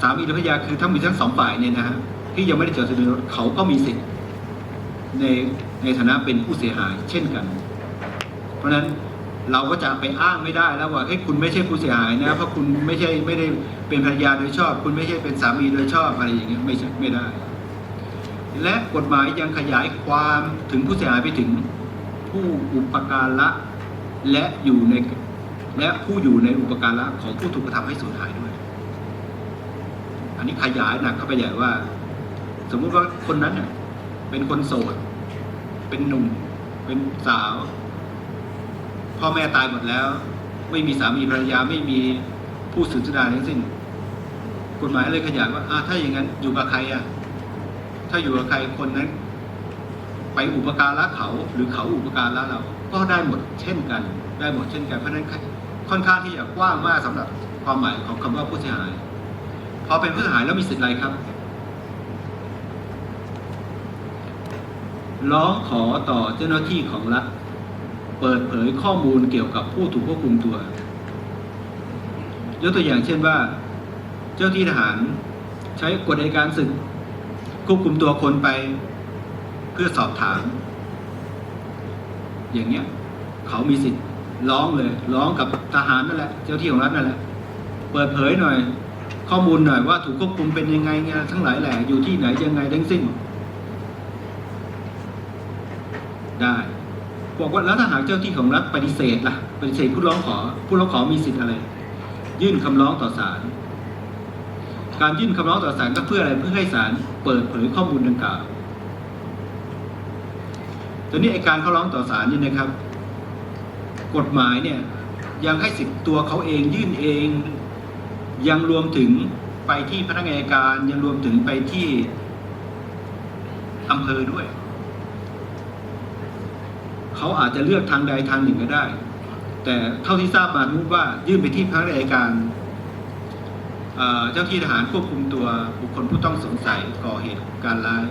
สามีหรือภรรยาคือทั้งมีทั้งสองฝ่ายเนี่ยนะฮะที่ยังไม่ได้จดทะเบียนเขาก็มีสิทธิ์ในในฐานะเป็นผู้เสียหายเช่นกัน เพราะฉะนั้นเราก็จะไปอ้างไม่ได้แล้วว่าเฮ้ยคุณไม่ใช่ผู้เสียหายนะเพราะคุณไม่ใช่ไม่ได้เป็นภรรยาโดยชอบ คุณไม่ใช่เป็นสามีโดยชอบอะไรอย่างเงี้ยไม่ใช่ไม่ได้ และกฎหมายยังขยายความถึงผู้เสียหายไปถึงผู้อุปการะและอยู่ในและผู้อยู่ในอุปการะของผู้ถูกกระทำให้สูญหายด้วย อันนี้ขยายหนักเข้าไปใหญ่ว่า สมมุติว่าคนนั้นเนี่ยเป็นคนโสด เป็นหนุ่ม เป็นสาว พ่อแม่ตายหมดแล้ว ไม่มีสามีภรรยาไม่มีผู้สืบสดาทั้งสิ้นกฎหมายเลยขยายว่าอ่าถ้าอย่างนั้นอยู่กับใครอะ ถ้าอยู่กับใครคนนั้น ไปอุปการะเขา หรือเขาอุปการะเรา ก็ได้หมดเช่นกัน ได้หมดเช่นกันเพราะฉะนั้นค่อนข้างที่จะกว้างมากสำหรับความหมายของคำว่าผู้เสียหาย พอเป็นผู้เสียหายแล้วมีสิทธิ์อะไรครับ ร้องขอต่อเจ้าหน้าที่ของรัฐ เปิดเผยข้อมูลเกี่ยวกับผู้ถูกควบคุมตัวยกตัวอย่างเช่นว่า เจ้าที่ทหารใช้กฎอัยการศึกควบคุมตัวคนไปเพื่อสอบถาม อย่างเงี้ยเขามีสิทธิ์ร้องเลย ร้องกับทหารนั่นแหละ เจ้าที่ของรัฐนั่นแหละ เปิดเผยหน่อย ข้อมูลหน่อยว่าถูกควบคุมเป็นยังไงไงทั้งหลายแหล่อยู่ที่ไหนยังไงทั้งสิ้น ได้บอกว่าแล้วถ้าหากเจ้าที่ของรัฐปฏิเสธล่ะปฏิเสธผู้ร้องขอ ผู้ร้องขอมีสิทธิ์อะไร ยื่นคำร้องต่อศาลการยื่นคำร้องต่อศาลก็เพื่ออะไรเพื่อให้ศาลเปิดเผยข้อมูลดังกล่าวตอนนี้ไอการเขาร้องต่อศาลนี่นะครับ กฎหมายเนี่ยยังให้สิทธิ์ตัวเขาเองยื่นเอง ยังรวมถึงไปที่พนักงานการยังรวมถึงไปที่อำเภอด้วย เขาอาจจะเลือกทางใดทางหนึ่งก็ได้ แต่เท่าที่ทราบมานุว่ายื่นไปที่พนักงานการเอ่อเจ้าที่ทหารควบคุมตัวบุคคลผู้ต้องสงสัยก่อเหตุการร้าย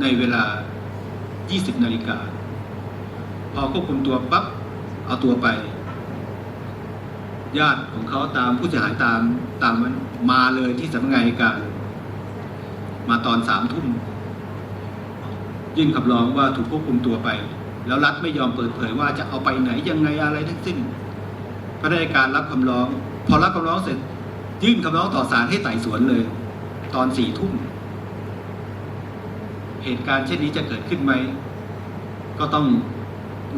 ในเวลา 20 นาฬิกา พอควบคุมตัวปั๊บเอาตัวไป ญาติของเขาตามผู้เสียหายตามตามมันมาเลยที่สำนักงานอัยการมาตอนสามทุ่มยื่นคำร้องว่าถูกควบคุมตัวไป แล้วรัฐไม่ยอมเปิดเผยว่าจะเอาไปไหนยังไงอะไรทั้งสิ้นพนักงานอัยการรับคำร้อง พอรับคำร้องเสร็จ ยื่นคำร้องต่อศาลให้ไต่สวนเลย ตอนสี่ทุ่มเหตุการณ์เช่นนี้จะเกิดขึ้นไหม ก็ต้อง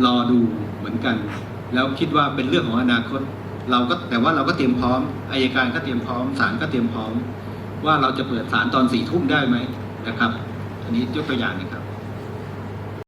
รอดูเหมือนกัน แล้วคิดว่าเป็นเรื่องของอนาคต เราก็แต่ว่าเราก็เตรียมพร้อมอายการก็เตรียมพร้อมศาลก็เตรียมพร้อม ว่าเราจะเปิดศาลตอนสี่ทุ่มได้ไหมนะครับ อันนี้ยกตัวอย่างนะครับ